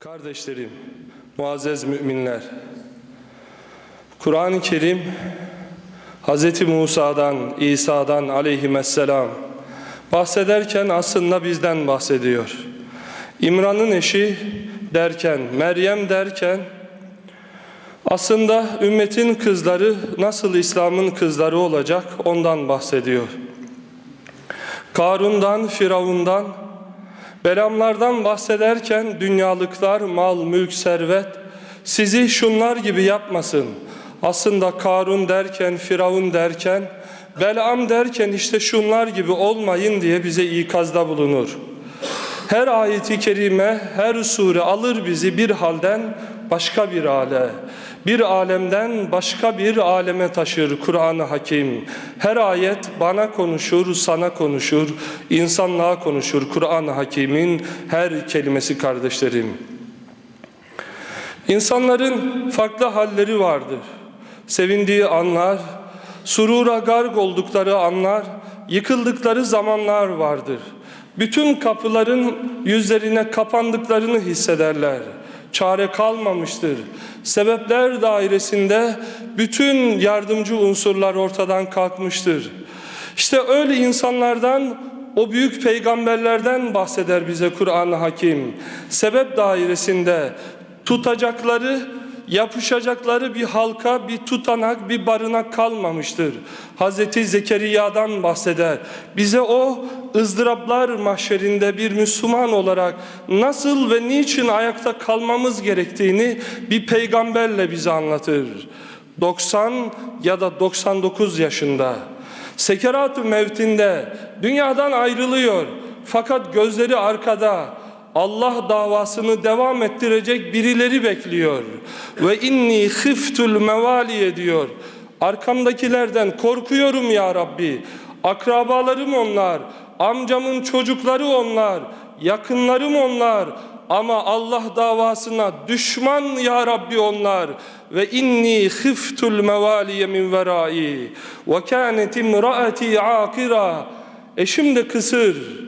Kardeşlerim, muazzez müminler, Kur'an-ı Kerim Hz. Musa'dan, İsa'dan aleyhisselam bahsederken aslında bizden bahsediyor. İmran'ın eşi derken, Meryem derken aslında ümmetin kızları nasıl İslam'ın kızları olacak ondan bahsediyor. Karun'dan, Firavun'dan, Belamlardan bahsederken dünyalıklar, mal, mülk, servet sizi şunlar gibi yapmasın. Aslında Karun derken, Firavun derken, Belam derken işte şunlar gibi olmayın diye bize ikazda bulunur. Her ayeti kerime, her sure alır bizi bir halden başka bir hale, bir alemden başka bir aleme taşır Kur'an-ı Hakim. Her ayet bana konuşur, sana konuşur, insanlığa konuşur Kur'an-ı Hakim'in her kelimesi kardeşlerim. İnsanların farklı halleri vardır. Sevindiği anlar, surura garg oldukları anlar, yıkıldıkları zamanlar vardır. Bütün kapıların yüzlerine kapandıklarını hissederler. Çare kalmamıştır. Sebepler dairesinde bütün yardımcı unsurlar ortadan kalkmıştır. İşte öyle insanlardan o büyük peygamberlerden bahseder bize Kur'an-ı Hakim. Sebep dairesinde tutacakları, yapışacakları bir halka, bir tutanak, bir barınak kalmamıştır. Hazreti Zekeriya'dan bahseder. Bize o ızdıraplar mahşerinde bir Müslüman olarak nasıl ve niçin ayakta kalmamız gerektiğini bir peygamberle bize anlatır. 90 ya da 99 yaşında. Sekerat-ı mevtinde dünyadan ayrılıyor. Fakat gözleri arkada. Allah davasını devam ettirecek birileri bekliyor. Ve inni khiftul mevaliye diyor. Arkamdakilerden korkuyorum ya Rabbi. Akrabalarım onlar, amcamın çocukları onlar, yakınlarım onlar. Ama Allah davasına düşman ya Rabbi onlar. Ve inni khiftul mevaliye min verai. Ve kânet imraati akira. Eşim de kısır.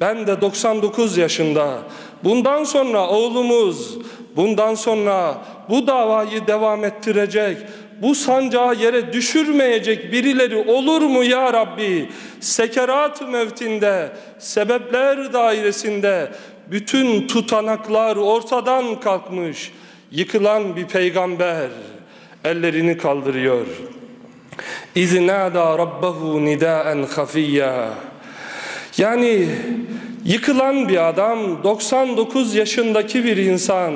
Ben de 99 yaşında. Bundan sonra oğlumuz, bundan sonra bu davayı devam ettirecek, bu sancağı yere düşürmeyecek birileri olur mu ya Rabbi? Sekerat mevtinde, sebepler dairesinde bütün tutanaklar ortadan kalkmış, yıkılan bir peygamber ellerini kaldırıyor. İznâdâ rabbahu nidâen hafiyya. Yani yıkılan bir adam, 99 yaşındaki bir insan,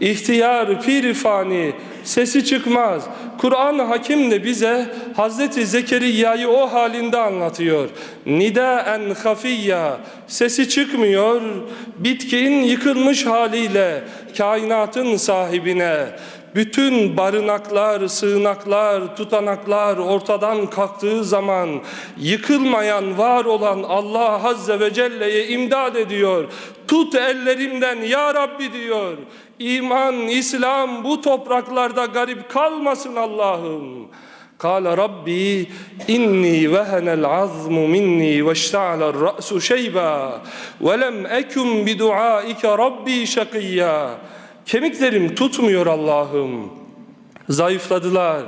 ihtiyar, pirifani, sesi çıkmaz. Kur'an Hakim de bize Hazreti Zekeriya'yı o halinde anlatıyor. Nidaen hafiyya, sesi çıkmıyor, bitkin yıkılmış haliyle kainatın sahibine, bütün barınaklar, sığınaklar, tutanaklar ortadan kalktığı zaman yıkılmayan, var olan Allah Azze ve Celle'ye imdad ediyor. Tut ellerimden ya Rabbi diyor. İman, İslam bu topraklarda garip kalmasın Allah'ım. Kâle Rabbi inni vehenel azmu minni ve işte'alel ra'su şeyba ve lem ekum bi duaike Rabbi şakiyya. Kemiklerim tutmuyor Allah'ım. Zayıfladılar.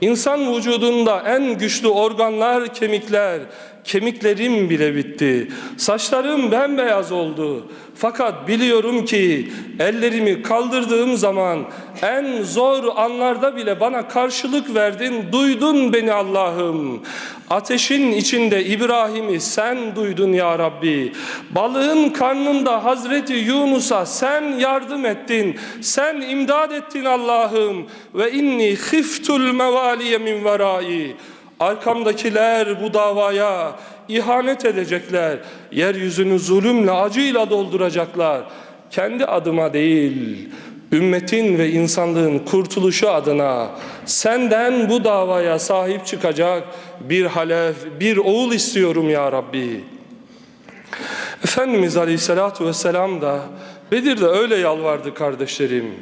İnsan vücudunda en güçlü organlar kemikler. Kemiklerim bile bitti. Saçlarım bembeyaz oldu. Fakat biliyorum ki ellerimi kaldırdığım zaman en zor anlarda bile bana karşılık verdin. Duydun beni Allah'ım. Ateşin içinde İbrahim'i sen duydun ya Rabbi. Balığın karnında Hazreti Yunus'a sen yardım ettin. Sen imdad ettin Allah'ım. Ve inni khiftul mevaliye min verai. Arkamdakiler bu davaya ihanet edecekler. Yeryüzünü zulümle, acıyla dolduracaklar. Kendi adıma değil, ümmetin ve insanlığın kurtuluşu adına senden bu davaya sahip çıkacak bir halef, bir oğul istiyorum ya Rabbi. Efendimiz Aleyhisselatü Vesselam da Bedir'de öyle yalvardı kardeşlerim.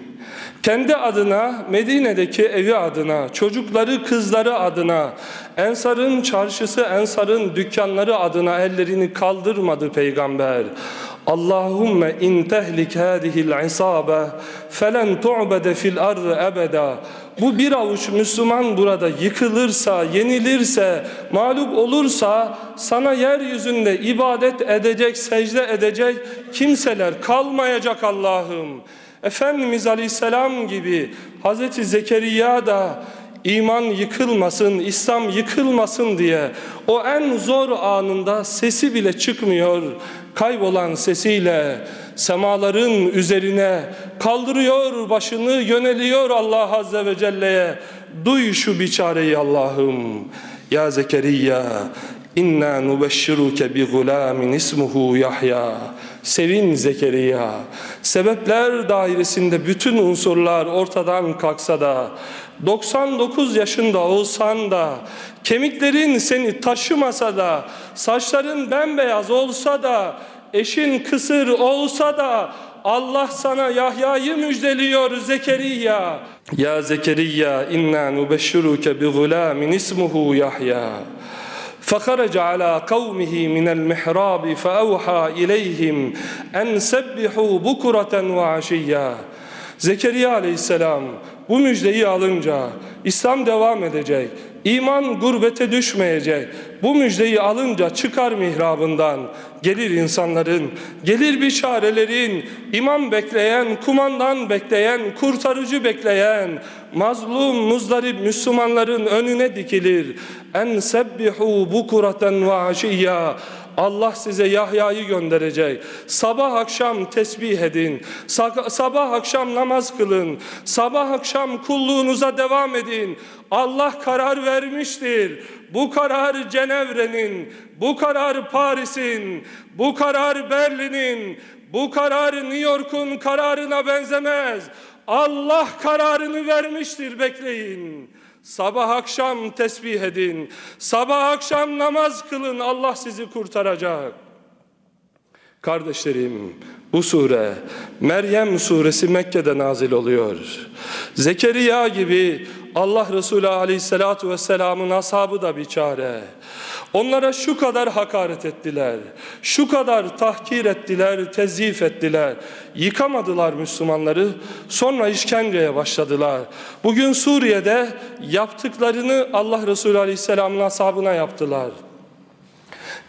Kendi adına, Medine'deki evi adına, çocukları, kızları adına, Ensar'ın çarşısı, Ensar'ın dükkanları adına ellerini kaldırmadı peygamber. Allahümme in tehlik hadihil isabe felen tu'bede fil ardı ebeda. Bu bir avuç Müslüman burada yıkılırsa, yenilirse, mağlup olursa sana yeryüzünde ibadet edecek, secde edecek kimseler kalmayacak Allah'ım. Efendimiz Aleyhisselam gibi Hazreti Zekeriya da iman yıkılmasın, İslam yıkılmasın diye o en zor anında sesi bile çıkmıyor. Kaybolan sesiyle semaların üzerine kaldırıyor başını yöneliyor Allah Azze ve Celle'ye. Duy şu biçareyi Allah'ım. Ya Zekeriya İnna nubešširuke bi gulamin ismuhu Yahya. Sevin Zekeriya. Sebepler dairesinde bütün unsurlar ortadan kalksa da 99 yaşında olsan da kemiklerin seni taşımasa da saçların bembeyaz olsa da eşin kısır olsa da Allah sana Yahya'yı müjdeliyor Zekeriya. Ya Zekeriya inna nubešširuke bi gulamin ismuhu Yahya. فخرج على قومه من المحراب فأوحى إليهم أن سبحوا بكرة وعشيا Zekeriya aleyhisselam bu müjdeyi alınca İslam devam edecek. İman gurbete düşmeyecek. Bu müjdeyi alınca çıkar mihrabından. Gelir insanların, gelir bişarelerin, imam bekleyen, kumandan bekleyen, kurtarıcı bekleyen, mazlum, muzdarip Müslümanların önüne dikilir. En sebbihu bukureten ve aşiyya. Allah size Yahya'yı gönderecek. Sabah akşam tesbih edin. Sa- sabah akşam namaz kılın. Sabah akşam kulluğunuza devam edin. Allah karar vermiştir. Bu karar Cenevre'nin, bu karar Paris'in, bu karar Berlin'in, bu karar New York'un kararına benzemez. Allah kararını vermiştir bekleyin. Sabah akşam tesbih edin. Sabah akşam namaz kılın. Allah sizi kurtaracak. Kardeşlerim, bu sure Meryem suresi Mekke'de nazil oluyor. Zekeriya gibi Allah Resulü Aleyhisselatü Vesselam'ın ashabı da bir çare. Onlara şu kadar hakaret ettiler, şu kadar tahkir ettiler, tezif ettiler. Yıkamadılar Müslümanları, sonra işkenceye başladılar. Bugün Suriye'de yaptıklarını Allah Resulü Aleyhisselam'ın ashabına yaptılar.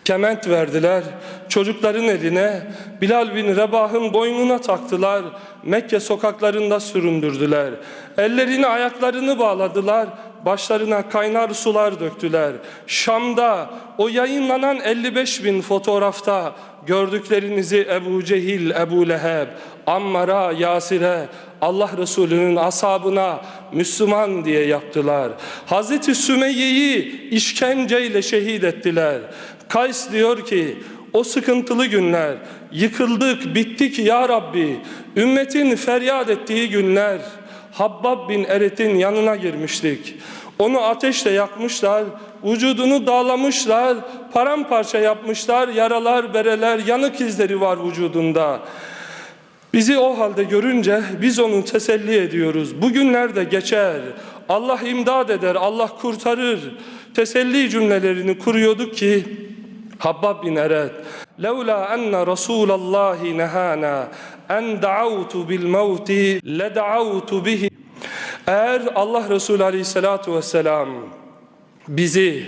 Kement verdiler, çocukların eline Bilal bin Rebah'ın boynuna taktılar, Mekke sokaklarında süründürdüler. Ellerini ayaklarını bağladılar, başlarına kaynar sular döktüler. Şam'da o yayınlanan 55 bin fotoğrafta gördüklerinizi Ebu Cehil, Ebu Leheb, Ammar'a, Yasir'e, Allah Resulü'nün ashabına Müslüman diye yaptılar. Hazreti Sümeyye'yi işkenceyle şehit ettiler. Kays diyor ki o sıkıntılı günler yıkıldık bittik ya Rabbi ümmetin feryat ettiği günler Habbab bin Eret'in yanına girmiştik. Onu ateşle yakmışlar, vücudunu dağlamışlar, paramparça yapmışlar, yaralar, bereler, yanık izleri var vücudunda. Bizi o halde görünce biz onu teselli ediyoruz. Bugünler de geçer. Allah imdad eder, Allah kurtarır. Teselli cümlelerini kuruyorduk ki Habbab bin Eret لولا أن رسول الله نهانا أن دعوت بالموت لدعوت به Eğer Allah Resulü Aleyhisselatü Vesselam bizi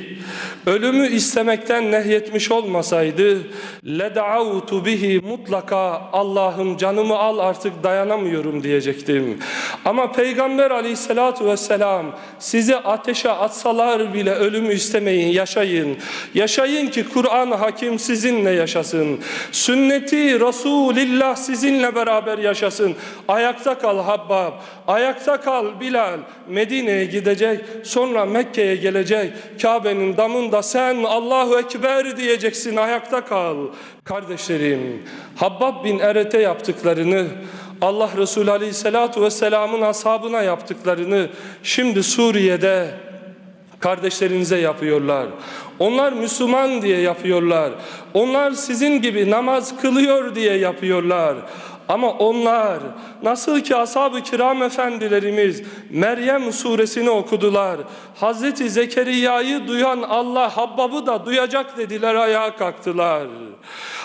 ölümü istemekten nehyetmiş olmasaydı led'autu bihi mutlaka Allah'ım canımı al artık dayanamıyorum diyecektim. Ama Peygamber aleyhissalatu vesselam sizi ateşe atsalar bile ölümü istemeyin yaşayın. Yaşayın ki Kur'an hakim sizinle yaşasın. Sünneti Resulillah sizinle beraber yaşasın. Ayakta kal Habbab, ayakta kal Bilal. Medine'ye gidecek sonra Mekke'ye gelecek. Kabe'nin damında sen Allahu Ekber diyeceksin ayakta kal. Kardeşlerim Habbab bin Eret'e yaptıklarını Allah Resulü Aleyhisselatü Vesselam'ın ashabına yaptıklarını şimdi Suriye'de kardeşlerinize yapıyorlar. Onlar Müslüman diye yapıyorlar. Onlar sizin gibi namaz kılıyor diye yapıyorlar. Ama onlar nasıl ki ashab-ı kiram efendilerimiz Meryem suresini okudular. Hazreti Zekeriya'yı duyan Allah Habbab'ı da duyacak dediler ayağa kalktılar.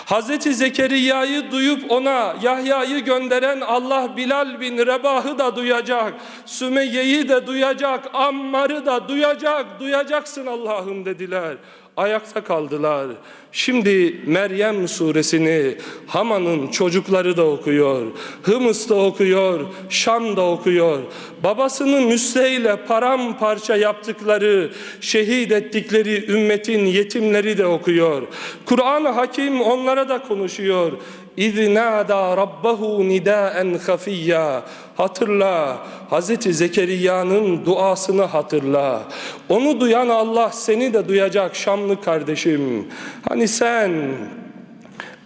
Hazreti Zekeriya'yı duyup ona Yahya'yı gönderen Allah Bilal bin Rebah'ı da duyacak. Sümeyye'yi de duyacak. Ammar'ı da duyacak. Duyacaksın Allah'ım dediler ayakta kaldılar. Şimdi Meryem suresini Haman'ın çocukları da okuyor. Hımıs'ta okuyor, Şam'da okuyor. Babasını müsteyle paramparça yaptıkları, şehit ettikleri ümmetin yetimleri de okuyor. Kur'an-ı Hakim onlara da konuşuyor. اِذْ نَادَى رَبَّهُ نِدَاءً خَفِيًّا Hatırla, Hazreti Zekeriya'nın duasını hatırla. Onu duyan Allah seni de duyacak Şamlı kardeşim. Hani sen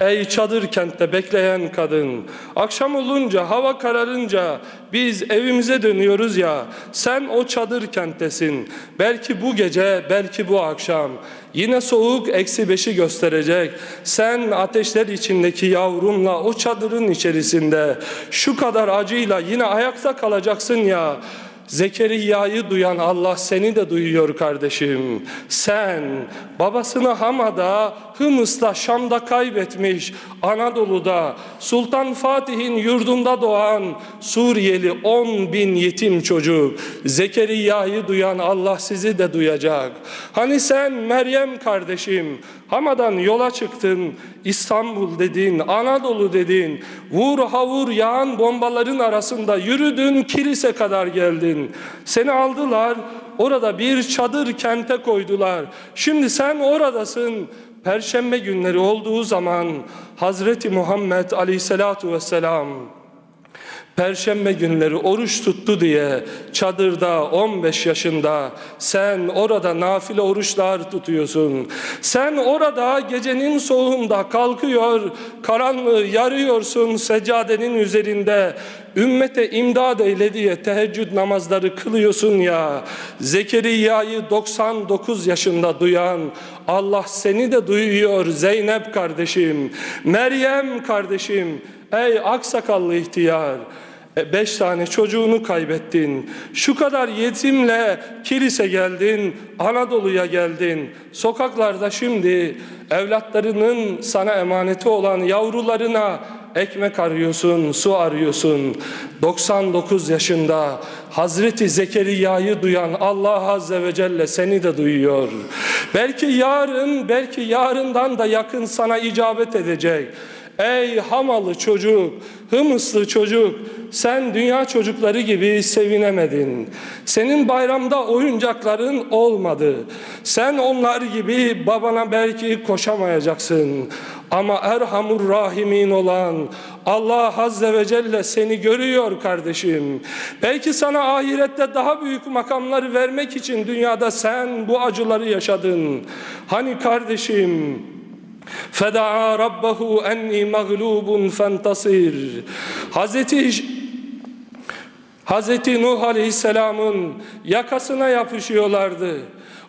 Ey çadır kentte bekleyen kadın, akşam olunca, hava kararınca biz evimize dönüyoruz ya, sen o çadır kenttesin. Belki bu gece, belki bu akşam. Yine soğuk eksi beşi gösterecek. Sen ateşler içindeki yavrunla o çadırın içerisinde şu kadar acıyla yine ayakta kalacaksın ya. Zekeriya'yı duyan Allah seni de duyuyor kardeşim. Sen babasını Hama'da, Hımıs'ta, Şam'da kaybetmiş, Anadolu'da, Sultan Fatih'in yurdunda doğan Suriyeli 10 bin yetim çocuk. Zekeriya'yı duyan Allah sizi de duyacak. Hani sen Meryem kardeşim, Hama'dan yola çıktın, İstanbul dedin, Anadolu dedin, vur havur yağan bombaların arasında yürüdün, kilise kadar geldin. Seni aldılar, orada bir çadır kente koydular. Şimdi sen oradasın. Perşembe günleri olduğu zaman Hazreti Muhammed Aleyhisselatu Vesselam Perşembe günleri oruç tuttu diye çadırda 15 yaşında sen orada nafile oruçlar tutuyorsun. Sen orada gecenin soğuğunda kalkıyor, karanlığı yarıyorsun seccadenin üzerinde. Ümmete imdad eyle diye teheccüd namazları kılıyorsun ya. Zekeriya'yı 99 yaşında duyan Allah seni de duyuyor Zeynep kardeşim, Meryem kardeşim. Ey aksakallı ihtiyar, beş tane çocuğunu kaybettin. Şu kadar yetimle kilise geldin, Anadolu'ya geldin. Sokaklarda şimdi evlatlarının sana emaneti olan yavrularına ekmek arıyorsun, su arıyorsun. 99 yaşında Hazreti Zekeriya'yı duyan Allah Azze ve Celle seni de duyuyor. Belki yarın, belki yarından da yakın sana icabet edecek. Ey Hamalı çocuk, Hımıslı çocuk, sen dünya çocukları gibi sevinemedin. Senin bayramda oyuncakların olmadı. Sen onlar gibi babana belki koşamayacaksın. Ama Erhamur Rahimin olan Allah Azze ve Celle seni görüyor kardeşim. Belki sana ahirette daha büyük makamları vermek için dünyada sen bu acıları yaşadın. Hani kardeşim Fedaa rabbahu enni mağlubun fentasir. Hazreti Hazreti Nuh Aleyhisselam'ın yakasına yapışıyorlardı.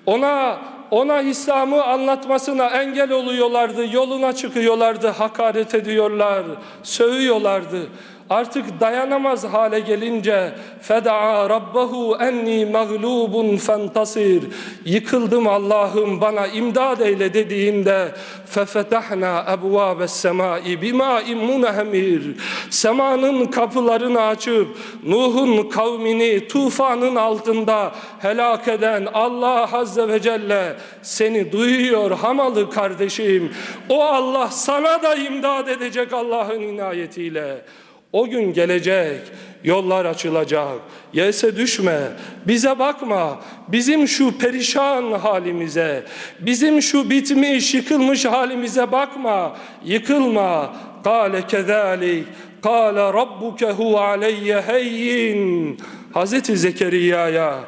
Ona ona İslam'ı anlatmasına engel oluyorlardı, yoluna çıkıyorlardı, hakaret ediyorlar, sövüyorlardı. Artık dayanamaz hale gelince fedaa rabbahu enni mağlubun fentasir yıkıldım Allah'ım bana imdad eyle dediğinde fefetahna ebvâbes semai bimâin munehmir semanın kapılarını açıp Nuh'un kavmini tufanın altında helak eden Allah Azze ve Celle seni duyuyor hamalı kardeşim. O Allah sana da imdad edecek Allah'ın inayetiyle o gün gelecek, yollar açılacak. Yese düşme, bize bakma. Bizim şu perişan halimize, bizim şu bitmiş, yıkılmış halimize bakma. Yıkılma. Kale kezalik. Kale rabbuke hu aleyye heyyin. Hazreti Zekeriya'ya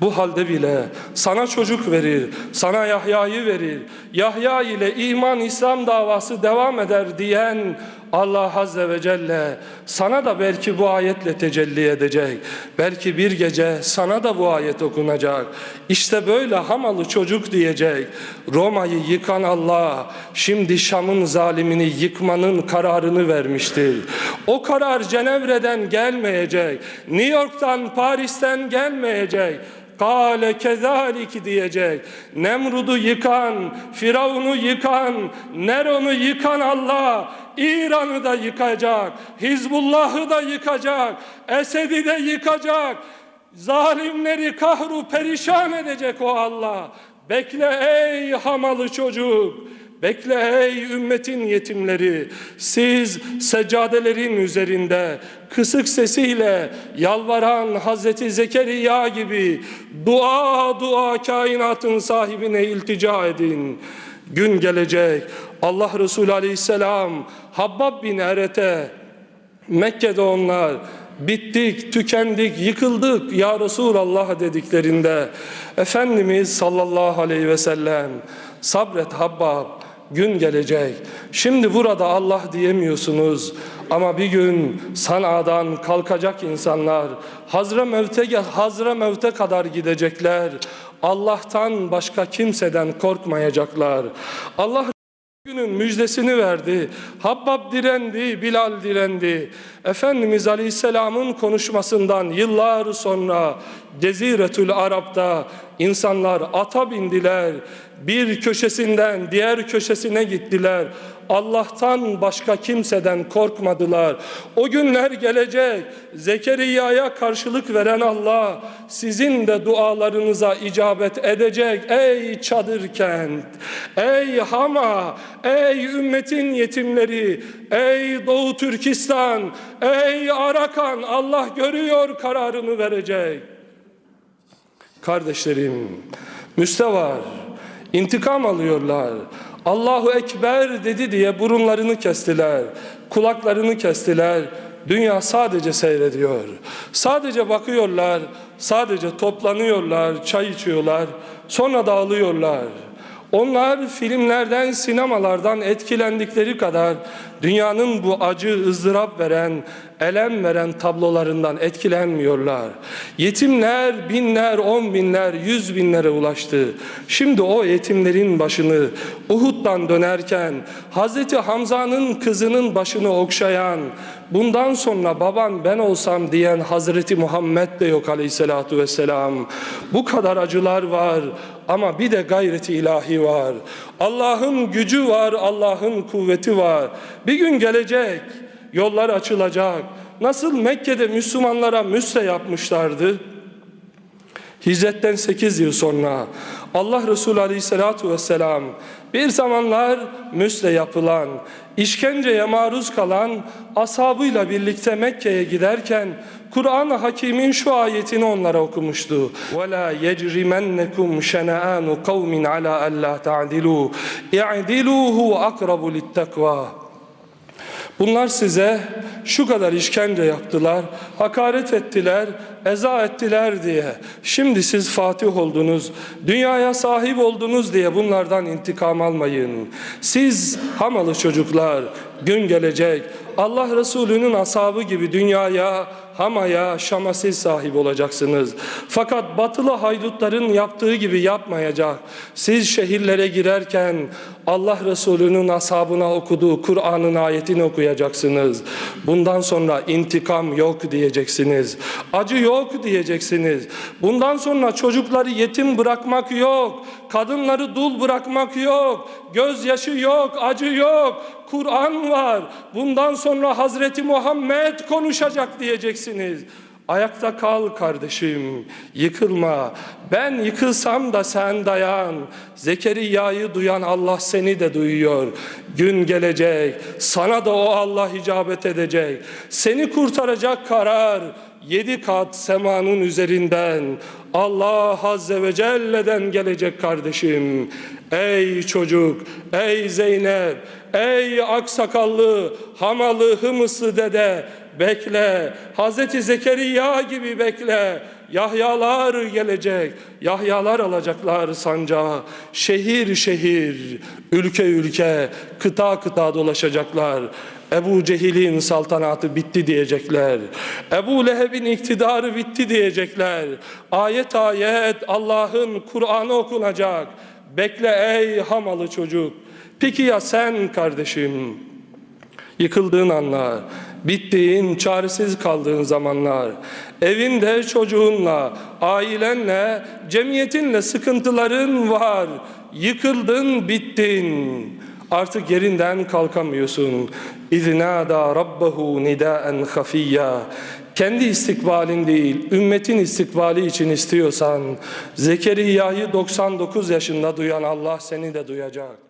bu halde bile sana çocuk verir, sana Yahya'yı verir. Yahya ile iman İslam davası devam eder diyen Allah Azze ve Celle sana da belki bu ayetle tecelli edecek. Belki bir gece sana da bu ayet okunacak. İşte böyle hamalı çocuk diyecek. Roma'yı yıkan Allah şimdi Şam'ın zalimini yıkmanın kararını vermiştir. O karar Cenevre'den gelmeyecek. New York'tan, Paris'ten gelmeyecek. Kale kezalik diyecek. Nemrud'u yıkan, Firavun'u yıkan, Neron'u yıkan Allah İran'ı da yıkacak, Hizbullah'ı da yıkacak, Esed'i de yıkacak. Zalimleri kahru perişan edecek o Allah. Bekle ey hamalı çocuk. Bekle ey ümmetin yetimleri, siz seccadelerin üzerinde kısık sesiyle yalvaran Hazreti Zekeriya gibi dua dua kainatın sahibine iltica edin. Gün gelecek Allah Resulü Aleyhisselam Habbab bin Eret'e Mekke'de onlar bittik, tükendik, yıkıldık ya Resulallah dediklerinde Efendimiz sallallahu aleyhi ve sellem sabret Habbab gün gelecek. Şimdi burada Allah diyemiyorsunuz ama bir gün Sana'dan kalkacak insanlar Hazre Mevte, Hazre Mevte kadar gidecekler. Allah'tan başka kimseden korkmayacaklar. Allah günün müjdesini verdi. Habbab direndi, Bilal direndi. Efendimiz Aleyhisselam'ın konuşmasından yıllar sonra Ceziretül Arap'ta insanlar ata bindiler. Bir köşesinden diğer köşesine gittiler. Allah'tan başka kimseden korkmadılar. O günler gelecek. Zekeriya'ya karşılık veren Allah sizin de dualarınıza icabet edecek. Ey çadır kent, ey Hama, ey ümmetin yetimleri, ey Doğu Türkistan, ey Arakan Allah görüyor kararını verecek. Kardeşlerim, müstevar, intikam alıyorlar. Allahu Ekber dedi diye burunlarını kestiler, kulaklarını kestiler. Dünya sadece seyrediyor. Sadece bakıyorlar, sadece toplanıyorlar, çay içiyorlar, sonra dağılıyorlar. Onlar filmlerden, sinemalardan etkilendikleri kadar dünyanın bu acı, ızdırap veren, elem veren tablolarından etkilenmiyorlar. Yetimler binler, on binler, yüz binlere ulaştı. Şimdi o yetimlerin başını Uhud'dan dönerken Hazreti Hamza'nın kızının başını okşayan, bundan sonra baban ben olsam diyen Hazreti Muhammed de yok aleyhissalatu vesselam. Bu kadar acılar var ama bir de gayreti ilahi var. Allah'ın gücü var, Allah'ın kuvveti var. Bir gün gelecek, yollar açılacak. Nasıl Mekke'de Müslümanlara müste yapmışlardı? Hicretten 8 yıl sonra Allah Resulü Aleyhisselatü Vesselam bir zamanlar müsle yapılan, işkenceye maruz kalan ashabıyla birlikte Mekke'ye giderken Kur'an-ı Hakim'in şu ayetini onlara okumuştu. وَلَا يَجْرِمَنَّكُمْ شَنَآنُ قَوْمٍ عَلَى أَلَّا تَعْدِلُوا اِعْدِلُوا هُوَ أَقْرَبُ لِلتَّقْوَى Bunlar size şu kadar işkence yaptılar, hakaret ettiler, eza ettiler diye. Şimdi siz Fatih oldunuz, dünyaya sahip oldunuz diye bunlardan intikam almayın. Siz hamalı çocuklar, gün gelecek, Allah Resulü'nün ashabı gibi dünyaya, Hama'ya, Şam'a siz sahip olacaksınız. Fakat batılı haydutların yaptığı gibi yapmayacak. Siz şehirlere girerken Allah Resulü'nün ashabına okuduğu Kur'an'ın ayetini okuyacaksınız. Bundan sonra intikam yok diyeceksiniz. Acı yok diyeceksiniz. Bundan sonra çocukları yetim bırakmak yok. Kadınları dul bırakmak yok. Gözyaşı yok, acı yok. Kur'an var. Bundan sonra Hazreti Muhammed konuşacak diyeceksiniz. Ayakta kal kardeşim, yıkılma. Ben yıkılsam da sen dayan. Zekeriya'yı duyan Allah seni de duyuyor. Gün gelecek, sana da o Allah icabet edecek. Seni kurtaracak karar yedi kat semanın üzerinden Allah Azze ve Celle'den gelecek kardeşim. Ey çocuk, ey Zeynep, ey aksakallı, hamalı, hımıslı dede bekle. Hazreti Zekeriya gibi bekle. Yahyalar gelecek. Yahyalar alacaklar sancağı. Şehir şehir, ülke ülke, kıta kıta dolaşacaklar. Ebu Cehil'in saltanatı bitti diyecekler. Ebu Leheb'in iktidarı bitti diyecekler. Ayet ayet Allah'ın Kur'an'ı okunacak. Bekle ey hamalı çocuk. Peki ya sen kardeşim? Yıkıldığın anlar, bittiğin, çaresiz kaldığın zamanlar, evinde çocuğunla, ailenle, cemiyetinle sıkıntıların var. Yıkıldın, bittin. Artık yerinden kalkamıyorsun. İznâdâ rabbahu nidâen hafiyya. Kendi istikbalin değil, ümmetin istikbali için istiyorsan, Zekeriya'yı 99 yaşında duyan Allah seni de duyacak.